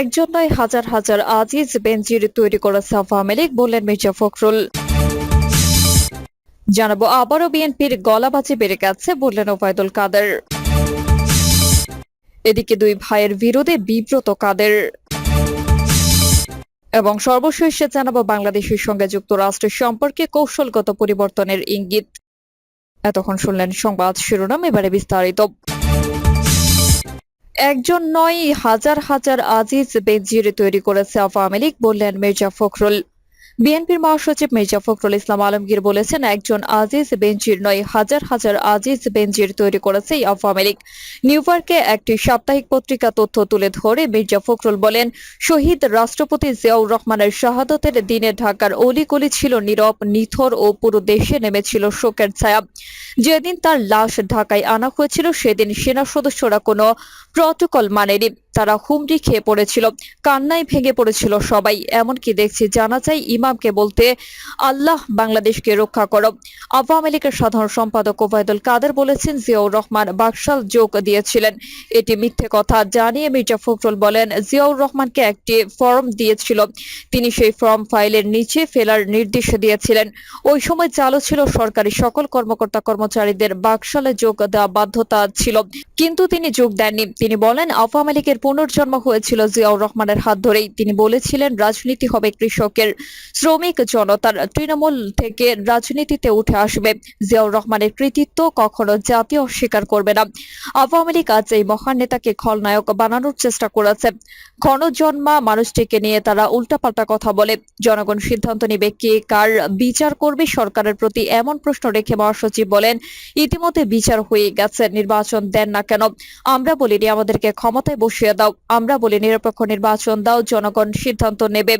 একজন নয়, হাজার হাজার আজিজ বেঞ্জির তৈরি করেছে আওয়ামী লীগ বললেন মির্জা ফখরুল। জানাব, আবারও বিএনপির গলাবাজি বেড়ে গেছে, বললেন ওবায়দুল কাদের। এদিকে দুই ভাইয়ের বিরোধে বিব্রত কাদের। এবং সর্বশেষে জানাব, বাংলাদেশের সঙ্গে যুক্তরাষ্ট্রের সম্পর্কে কৌশলগত পরিবর্তনের ইঙ্গিত। এতক্ষণ শুনলেন সংবাদ শিরোনাম, এবারে বিস্তারিত। একজন নয় হাজার হাজার আজিজ বেঞ্জির তৈরি করেছে আওয়ামী লীগ বললেন মির্জা ফখরুল। বিএনপির মহাসচিব মির্জা ফখরুল ইসলাম আলমগীর বলেছেন, একজন আজিজ বেঞ্জির নয়, হাজার হাজার আজিজ বেঞ্জির তৈরি করেছে এই আওয়ামী লীগ। নিউ ইয়র্কে একটি সাপ্তাহিক পত্রিকা তথ্য তুলে ধরে মির্জা ফখরুল বলেন, শহীদ রাষ্ট্রপতি জিয়াউর রহমানের শাহাদতের দিনে ঢাকার অলিগলি ছিল নীরব, নিথর ও পুরো দেশে নেমেছিল শোকের ছায়া। যেদিন তার লাশ ঢাকায় আনা হয়েছিল, সেদিন সেনা সদস্যরা কোনো প্রটোকল মানেনি। তারা হুমড়ি খেয়ে পড়েছিল, কান্নায় ভেঙে পড়েছিল সবাই। এমনকি দেখছি, জানা যায় ইমামকে বলতে, আল্লাহ বাংলাদেশকে রক্ষা করো। আওয়ামী লীগের সাধারণ সম্পাদক ওবায়দুল কাদের বলেছেন, জিয়াউর রহমান বাকশাল যোগ দিয়েছিলেন। এটি মিথ্যে কথা। জানিয়ে মির্জা ফখরুল বলেন, জিয়াউর রহমানকে একটি ফর্ম দিয়েছিল। তিনি সেই ফর্ম ফাইলের নিচে ফেলার নির্দেশ দিয়েছিলেন। ওই সময় চালু ছিল সরকারি সকল কর্মকর্তা কর্মচারীদের বাকশালে যোগ দেওয়া বাধ্যতা ছিল। কিন্তু তিনি যোগ দেননি। তিনি বলেন, আওয়ামী লীগের পুনর্জন্ম হয়েছিল জিয়াউর রহমানের হাত ধরেই। তিনি বলেছিলেন, রাজনীতি হবে কৃষকের। শ্রমিক জনতার তৃণমূল থেকে রাজনীতিতে উঠে আসবে। জিয়াউর রহমানের কৃতিত্ব কখনো জাতীয় অস্বীকার করবে না। আওয়ামী লীগ আজ এই মহান নেতাকে খলনায়ক বানানোর চেষ্টা করেছে। ক্ষণজন্মা মানুষটিকে নিয়ে তারা উল্টাপাল্টা কথা বলে। জনগণ সিদ্ধান্ত নিবে কে কার বিচার করবে। সরকারের প্রতি এমন প্রশ্ন রেখে মহাসচিব বলেন, ইতিমধ্যে বিচার হয়ে গেছে, নির্বাচন দেন না কেন? আমরা বলিনি আমাদেরকে ক্ষমতায় বসিয়ে দাও। আমরা বলি নিরপেক্ষ নির্বাচন দাও, জনগণ সিদ্ধান্ত নেবে।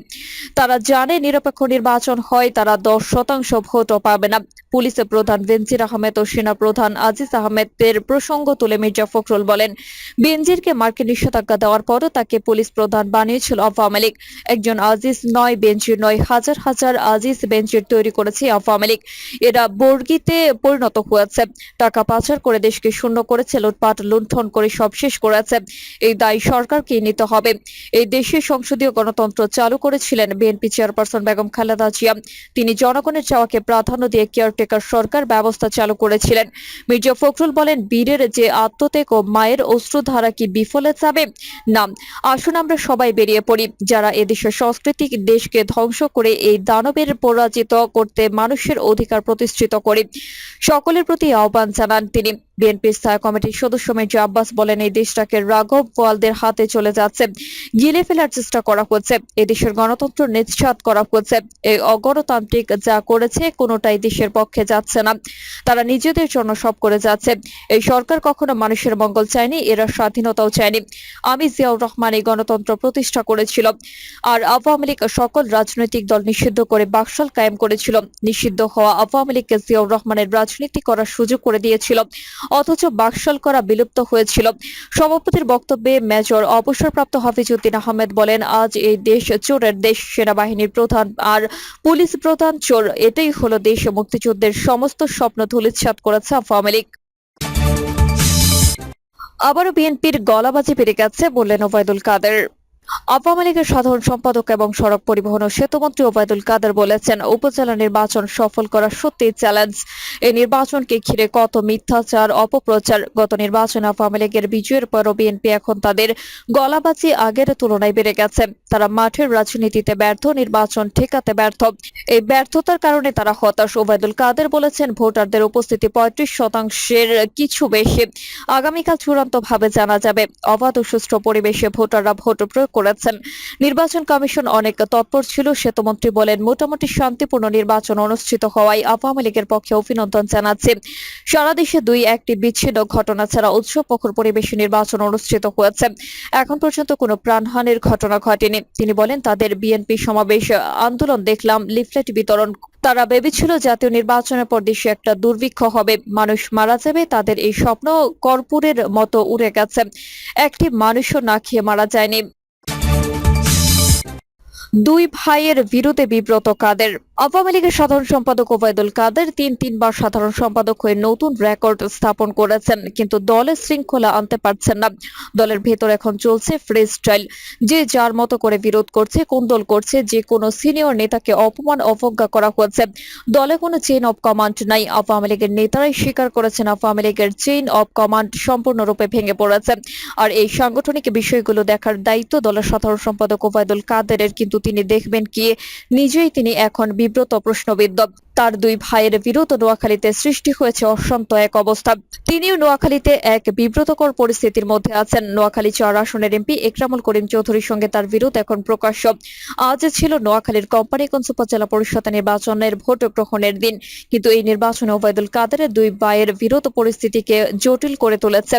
তারা জানে নিরপেক্ষ নির্বাচন হয়, তারা দশ শতাংশ ভোটও পাবে না। পুলিশের প্রধান বেনজির আহমেদ ও সেনা প্রধান আজিজ আহমেদের প্রসঙ্গ তুলে মির্জা ফখরুল বলেন, বেনজিরকে মার্কে নিষেধাজ্ঞা দেওয়ার পরও তাকে পুলিশ প্রধান বানিয়েছিল আওয়ামী লীগ। একজন আজিজ নয় বেঞ্জির নয়, হাজার হাজার আজিজ বেঞ্জির তৈরি করেছে আওয়ামী লীগ। এরা বর্গিতে পরিণত হয়েছে। টাকা পাচার করে দেশকে শূন্য করেছে, লুটপাট, লুণ্ঠন করে সব শেষ করেছে। এই দায় সরকারকে নিতে হবে। এই দেশে সংসদীয় গণতন্ত্র চালু করেছিলেন বিএনপি চেয়ারপারসন বেগম খালেদা জিয়া। তিনি জনগণের চাওয়াকে প্রাধান্য দিয়ে কেয়ারটেকার সরকার ব্যবস্থা চালু করেছিলেন। মির্জা ফখরুল বলেন, বীরের যে আত্মত্যাগ ও মায়ের অশ্রুধারা কি বিফলে যাবে? না, আসুন আমরা সবাই বেরিয়ে পড়ি। যারা এদেশের সংস্কৃতি দেশকে ধ্বংস করে এই দানবের পরাজিত করতে মানুষের অধিকার প্রতিষ্ঠিত করে, সকলের প্রতি আহ্বান জানান তিনি। বিএনপি স্থায়ী কমিটির সদস্য মির্জা আব্বাস বলেন, এই দেশটাকে রাঘব বোয়ালদের হাতে চলে যাচ্ছে। গিলে ফেলার চেষ্টা করা হচ্ছে। এদেশের গণতন্ত্র নিঃসাত করা হচ্ছে। এই অগণতান্ত্রিক যা করেছে, কোনোটাই দেশের পক্ষে যাচ্ছে না। তারা নিজেদের জন্য সব করে যাচ্ছে। এই সরকার কখনো মানুষের মঙ্গল চায়নি, এরা স্বাধীনতাও চায়নি। আমি জিয়াউর রহমান এই গণতন্ত্র প্রতিষ্ঠা করেছিল। আর আওয়ামী লীগ সকল রাজনৈতিক দল নিষিদ্ধ করে বাকশাল কায়েম করেছিল। নিষিদ্ধ হওয়া আওয়ামী লীগকে জিয়াউর রহমানের রাজনীতি করার সুযোগ করে দিয়েছিল। অথচ বাকশাল করা বিলুপ্ত হয়েছিল। সভাপতির বক্তব্যে মেজর অবসরপ্রাপ্ত হাফিজউদ্দিন আহমেদ বলেন, আজ এই দেশ চোরের দেশ, সেনাবাহিনীর প্রধান আর পুলিশ প্রধান চোর, এটাই হলো দেশ মুক্তিযুদ্ধের সমস্ত স্বপ্ন ধুলিচ্ছাত করেছে আওয়ামী লীগ। আবারও বিএনপির গলাবাজি পেরে গেছে, বললেন ওবায়দুল কাদের। আওয়ামী লীগের সাধারণ সম্পাদক এবং সড়ক পরিবহন ও সেতুমন্ত্রী ওবায়দুল কাদের বলেছেন, উপজেলা নির্বাচন সফল করা সত্যিই চ্যালেঞ্জ এই নির্বাচনকে ঘিরে কত মিথ্যাচার, অপপ্রচার, গত নির্বাচনে আওয়ামী লীগের বিজয়ের পরও বিএনপি এখন তাদের গলাবাজি আগের তুলনায় বেড়ে গেছে। তারা মাঠের রাজনীতিতে ব্যর্থ, নির্বাচন ঠেকাতে ব্যর্থ। এই ব্যর্থতার কারণে তারা হতাশ। ওবায়দুল কাদের বলেছেন, ভোটারদের উপস্থিতি পঁয়ত্রিশ শতাংশের কিছু বেশি। আগামীকাল চূড়ান্ত ভাবে জানা যাবে। অবাধ ও সুষ্ঠু পরিবেশে ভোটাররা ভোট প্রয়োগ করেছেন। নির্বাচন কমিশন অনেক তৎপর ছিল। সেতুমন্ত্রী বলেন, মোটামুটি শান্তিপূর্ণ নির্বাচন অনুষ্ঠিত হওয়ায় আওয়ামী লীগের পক্ষে অভিনন্দন জানাচ্ছে। সারা দেশে দুই, একটি বিচ্ছিন্ন ঘটনা ছাড়া উৎসব, প্রখর পরিবেশে নির্বাচন অনুষ্ঠিত হয়েছে। এখন পর্যন্ত কোনো প্রাণহানির ঘটনা ঘটেনি। তিনি বলেন, তাদের বিএনপি সমাবেশ, আন্দোলন দেখলাম, লিফলেট বিতরণ। তারা ভেবেছিল জাতীয় নির্বাচনের পর দেশে একটা দুর্ভিক্ষ হবে। মানুষ মারা যাবে, তাদের এই স্বপ্ন কর্পূরের মতো উড়ে গেছে। একটি মানুষও না খেয়ে মারা যায়নি। দুই ভাইয়ের বিরুদ্ধে বিব্রত কাদের? আওয়ামী লীগের সাধারণ সম্পাদক ওবায়দুল কাদের তিন তিনবার সাধারণ সম্পাদক হয়ে নতুন রেকর্ড স্থাপন করেছেন, কিন্তু দলের শৃঙ্খলা আনতে পারছেন না। দলের ভেতর এখন চলছে ফ্রি স্টাইল। যে যার মতো করে বিরোধ করছে কোন দল করছে, যে কোনো সিনিয়র নেতাকে অপমান, অবজ্ঞা করা হয়েছে। দলে কোনো চেইন অফ কমান্ড নাই। আওয়ামী লীগের নেতারাই স্বীকার করেছেন, আওয়ামী লীগের চেইন অব কমান্ড সম্পূর্ণরূপে ভেঙে পড়েছে। আর এই সাংগঠনিক বিষয়গুলো দেখার দায়িত্ব দলের সাধারণ সম্পাদক ওবায়দুল কাদেরের, কিন্তু তিনি দেখবেন কি নিজেই তিনি এখন বিব্রত প্রশ্নবিদ্ধ। তার দুই ভাইয়ের বিরুদ্ধে নোয়াখালীতে সৃষ্টি হয়েছে অশান্ত এক অবস্থা। তিনিও নোয়াখালীতে এক বিব্রতকর পরিস্থিতির মধ্যে আছেন। নোয়াখালী চার আসনের এমপি একরামুল করিম চৌধুরীর সঙ্গে তার বিরোধ এখন প্রকাশ্য। আজ ছিল নোয়াখালীর কোম্পানিগঞ্জ উপজেলা পরিষদ নির্বাচনের ভোট গ্রহণের দিন। কিন্তু এই নির্বাচনে ওবায়দুল কাদেরের দুই ভাইয়ের বিরোধ পরিস্থিতিকে জটিল করে তুলেছে।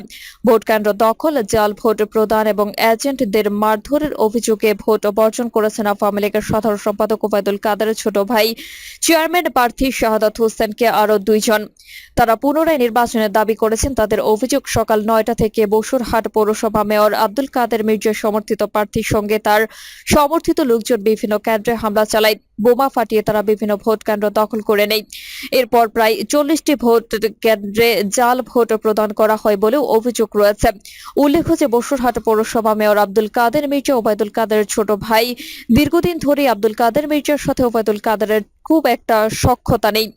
ভোট কেন্দ্র দখল, জাল ভোট প্রদান এবং এজেন্টদের মারধরের অভিযোগে ভোট বর্জন করেছেন আওয়ামী লীগের সাধারণ সম্পাদক ওবায়দুল কাদেরের ছোট ভাই। চেয়ারম্যান প্রার্থী শাহাদাত হোসেনকে আরও দুইজন। তারা পুনরায় নির্বাচনের দাবি করেছেন, তাদের অভিযোগ সকাল নয়টা থেকে বসুরহাট পৌরসভা মেয়র আব্দুল কাদের মির্জা সমর্থিত প্রার্থীর সঙ্গে তার সমর্থিত লোকজন বিভিন্ন কেন্দ্রে হামলা চালায়। বোমা ফাটিয়ে তারা বিভিন্ন ভোট কেন্দ্র দখল করে নেয়। এরপর প্রায় চল্লিশটি ভোট কেন্দ্রে জাল ভোট প্রদান করা হয় বলেও অভিযোগ রয়েছে। উল্লেখ্য যে বসুরহাট পৌরসভা মেয়র আব্দুল কাদের মির্জা, ওবায়দুল কাদের ছোট ভাই। দীর্ঘদিন ধরে আব্দুল কাদের মির্জার সাথে ওবায়দুল কাদেরের খুব একটা সক্ষতা নেই।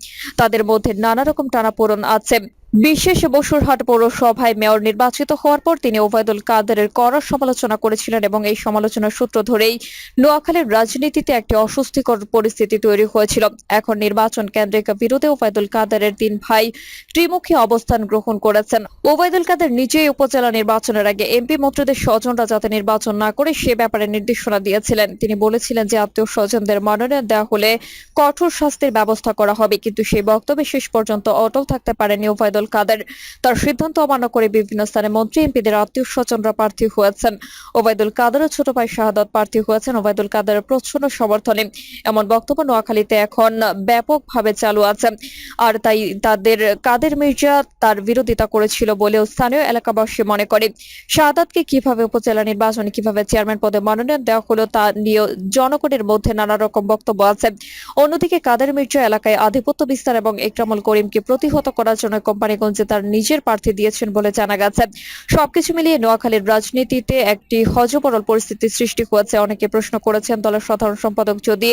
তাদের মধ্যে নানা রকম টানাপোড়ন আছে। বিশেষ বসুরহাট পৌরসভায় মেয়র নির্বাচিত হওয়ার পর তিনি ওবায়দুল কাদেরের কড়া সমালোচনা করেছিলেন এবং এই সমালোচনার সূত্র ধরেই নোয়াখালীর রাজনীতিতে একটি অস্বস্তিকর পরিস্থিতি তৈরি হয়েছিল। এখন নির্বাচন কেন্দ্রিক বিরোধে ওবায়দুল কাদেরের তিন ভাই ত্রিমুখী অবস্থান গ্রহণ করেছেন। ওবায়দুল কাদের নিজেই উপজেলা নির্বাচনের আগে এমপি মন্ত্রীদের স্বজনরা যাতে নির্বাচন না করে সে ব্যাপারে নির্দেশনা দিয়েছিলেন। তিনি বলেছিলেন যে আত্মীয় স্বজনদের মনোনয়ন দেওয়া হলে কঠোর শাস্তির ব্যবস্থা করা হবে, কিন্তু সেই বক্তব্যে শেষ পর্যন্ত অটল থাকতে পারেনি ওবায়দুল কাদের। তার সিদ্ধান্ত অমান্য করে বিভিন্ন স্থানে মন্ত্রী, এমপিদের আত্মীয় স্বজনরা প্রার্থী হয়েছেন। ওবায়দুল কাদেরের ছোট ভাই শাহাদত প্রার্থী হয়েছেন ওবায়দুল কাদেরের প্রচ্ছন্ন সমর্থনে। এমন বক্তব্য নোয়াখালীতে এখন ব্যাপকভাবে চালু আছে। আর তাই তাদের কাদের মির্জা তার বিরোধিতা করেছিল বলেও স্থানীয় এলাকাবাসী মনে করে। শাহাদাতকে কীভাবে উপজেলা নির্বাচনে কীভাবে চেয়ারম্যান পদে মনোনয়ন দেওয়া হলো তা নিয়েও জনগণের মধ্যে নানা রকম বক্তব্য আছে। অন্যদিকে কাদের মির্জা এলাকায় আধিপত্য বিস্তার এবং একরামুল করিমকে প্রতিহত করার জন্য কোম্পানিগঞ্জে তার নিজের প্রার্থী দিয়েছেন বলে জানা গেছে। সবকিছু মিলিয়ে নোয়াখালীর রাজনীতিতে একটি হজবরল পরিস্থিতি সৃষ্টি হয়েছে। অনেকে প্রশ্ন করেছেন, দলের সাধারণ সম্পাদক যদি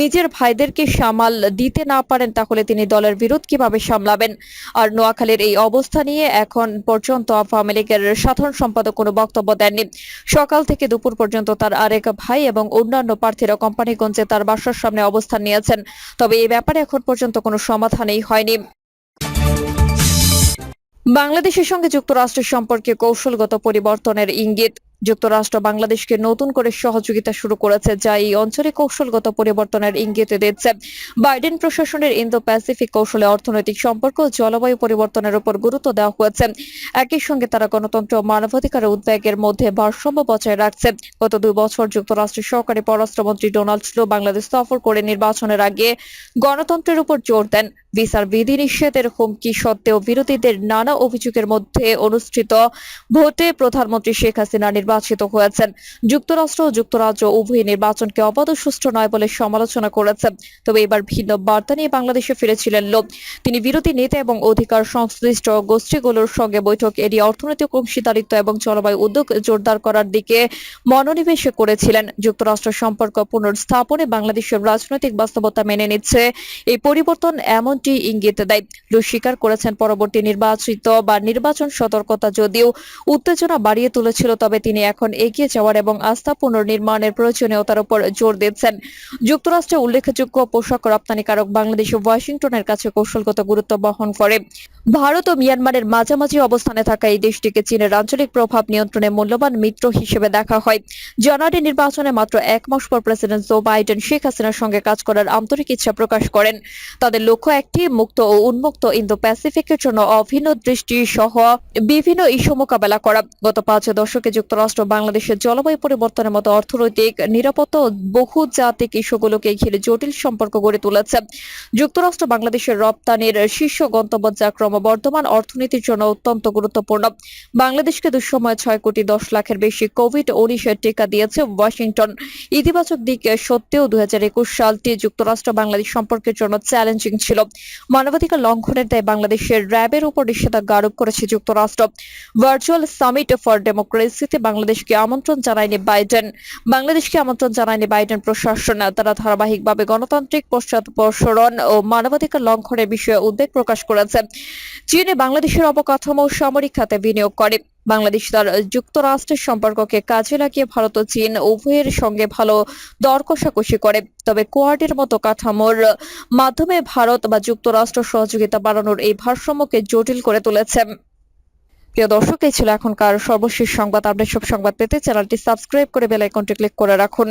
নিজের ভাইদেরকে সামাল দিতে না পারেন, তাহলে তিনি দলের বিরোধ কীভাবে সামলাবেন? আর নোয়াখালীর এই অবস্থা নিয়ে এখন পর্যন্ত আওয়ামী লীগের সাধারণ সম্পাদক কোনো বক্তব্য দেননি। সকাল থেকে দুপুর পর্যন্ত তার আরেক ভাই এবং অন্যান্য প্রার্থীরা কোম্পানিগঞ্জে তার বাসার সামনে অবস্থান নিয়েছেন। তবে এই ব্যাপারে এখন পর্যন্ত কোনো সমাধানই হয়নি। বাংলাদেশের সঙ্গে যুক্তরাষ্ট্রের সম্পর্কে কৌশলগত পরিবর্তনের ইঙ্গিত যুক্তরাষ্ট্র বাংলাদেশকে নতুন করে সহযোগিতা শুরু করেছে, যা এই অঞ্চলে কৌশলগত পরিবর্তনের ইঙ্গিত দিচ্ছে। বাইডেন প্রশাসনের ইন্দো প্যাসিফিক কৌশলে অর্থনৈতিক সম্পর্ক জলবায়ু পরিবর্তনের উপর গুরুত্ব দেওয়া হয়েছে। একই সঙ্গে তারা গণতন্ত্র ও মানবাধিকারের উদ্বেগের মধ্যে ভারসাম্য বজায় রাখছে। গত দুই বছর যুক্তরাষ্ট্রের সহকারী পররাষ্ট্রমন্ত্রী ডোনাল্ড ট্রু বাংলাদেশ সফর করে নির্বাচনের আগে গণতন্ত্রের উপর জোর দেন। ভিসার বিধিনিষেধের হুমকি সত্ত্বেও বিরোধীদের নানা অভিযোগের মধ্যে অনুষ্ঠিত ভোটে প্রধানমন্ত্রী শেখ হাসিনা নির্বাচিত হয়েছেন। যুক্তরাষ্ট্র ও যুক্তরাজ্য উভয় নির্বাচনকে অবাধ সুষ্ঠু নয় বলে সমালোচনা করেছেন। তবে এবার ভিন্ন বার্তা নিয়ে বাংলাদেশে ফিরেছিলেন লোক। তিনি বিরোধী নেতা এবং অধিকার সংশ্লিষ্ট গোষ্ঠীগুলোর সঙ্গে বৈঠক এড়িয়ে অর্থনৈতিক অংশীদারিত্ব এবং জলবায়ু উদ্যোগ জোরদার করার দিকে মনোনিবেশ করেছিলেন। যুক্তরাষ্ট্র সম্পর্ক পুনর্স্থাপনে বাংলাদেশের রাজনৈতিক বাস্তবতা মেনে নিচ্ছে। এই পরিবর্তন এমনটি ইঙ্গিত দেয়। লু স্বীকার করেছেন পরবর্তী নির্বাচিত বা নির্বাচন সতর্কতা যদিও উত্তেজনা বাড়িয়ে তুলেছিল, তবে তিনি এখন এগিয়ে যাওয়ার এবং আস্থা পুনর্নির্মাণের প্রয়োজনীয়তার উপর জোর দিচ্ছেন। যুক্তরাষ্ট্রে উল্লেখযোগ্য পোশাক রপ্তানিকারক বাংলাদেশ ওয়াশিংটনের কাছে কৌশলগত গুরুত্ব বহন করে। ভারত ও মিয়ানমারের মাঝামাঝি অবস্থানে থাকা এই দেশটিকে চীনের আঞ্চলিক প্রভাব নিয়ন্ত্রণে মূল্যবান মিত্র হিসেবে দেখা হয়। জানুয়ারি নির্বাচনে মাত্র এক মাস পর প্রেসিডেন্ট জো বাইডেন শেখ হাসিনার সঙ্গে কাজ করার আন্তরিক ইচ্ছা প্রকাশ করেন। তাদের লক্ষ্য একটি, মুক্ত ও উন্মুক্ত ইন্দো প্যাসিফিকের জন্য অভিন্ন দৃষ্টি সহ বিভিন্ন ইস্যু মোকাবেলা করা। গত পাঁচ দশকে যুক্তরাষ্ট্র বাংলাদেশের জলবায়ু পরিবর্তনের মতো অর্থনৈতিক নিরাপত্তা ও বহুজাতিক ইস্যুগুলোকে ঘিরে জটিল সম্পর্ক গড়ে তুলেছে। যুক্তরাষ্ট্র বাংলাদেশের রপ্তানির শীর্ষ গন্তব্য যা ক্রম ক্রমবর্ধমান অর্থনীতির জন্য অত্যন্ত গুরুত্বপূর্ণ। বাংলাদেশকে দুঃসময় ছয় কোটি দশ লাখের বেশি কোভিড উনিশের টিকা দিয়েছে ওয়াশিংটন। ইতিবাচক দিক সত্ত্বেও দুই হাজার একুশ সালটি যুক্তরাষ্ট্র বাংলাদেশ সম্পর্কের জন্য চ্যালেঞ্জিং ছিল। মানবাধিকার লঙ্ঘনের দায় বাংলাদেশের র্যাবের উপর নিষেধাজ্ঞা আরোপ করেছে যুক্তরাষ্ট্র। ভার্চুয়াল সামিট ফর ডেমোক্রেসিতে বাংলাদেশকে আমন্ত্রণ জানায়নি বাইডেন। বাংলাদেশকে আমন্ত্রণ জানায়নি বাইডেন প্রশাসন। তারা ধারাবাহিকভাবে গণতান্ত্রিক পশ্চাৎপসরণ ও মানবাধিকার লঙ্ঘনের বিষয়ে উদ্বেগ প্রকাশ করেছে। চীনে বাংলাদেশের অবকাঠামো সামরিক খাতে বিনিয়োগ করে। বাংলাদেশ তার যুক্তরাষ্ট্রের সম্পর্ককে কাজে লাগিয়ে ভারত ও চীন উভয়ের সঙ্গে ভালো দর কষাকষি করে। তবে কোয়াডের মতো কাঠামোর মাধ্যমে ভারত বা যুক্তরাষ্ট্র সহযোগিতা বাড়ানোর এই ভারসাম্যকে জটিল করে তুলেছে। প্রিয় দর্শক, এই ছিল এখনকার সর্বশেষ সংবাদ। আপডেট সব সংবাদ পেতে চ্যানেলটি সাবস্ক্রাইব করে বেল আইকনটি ক্লিক করে রাখুন।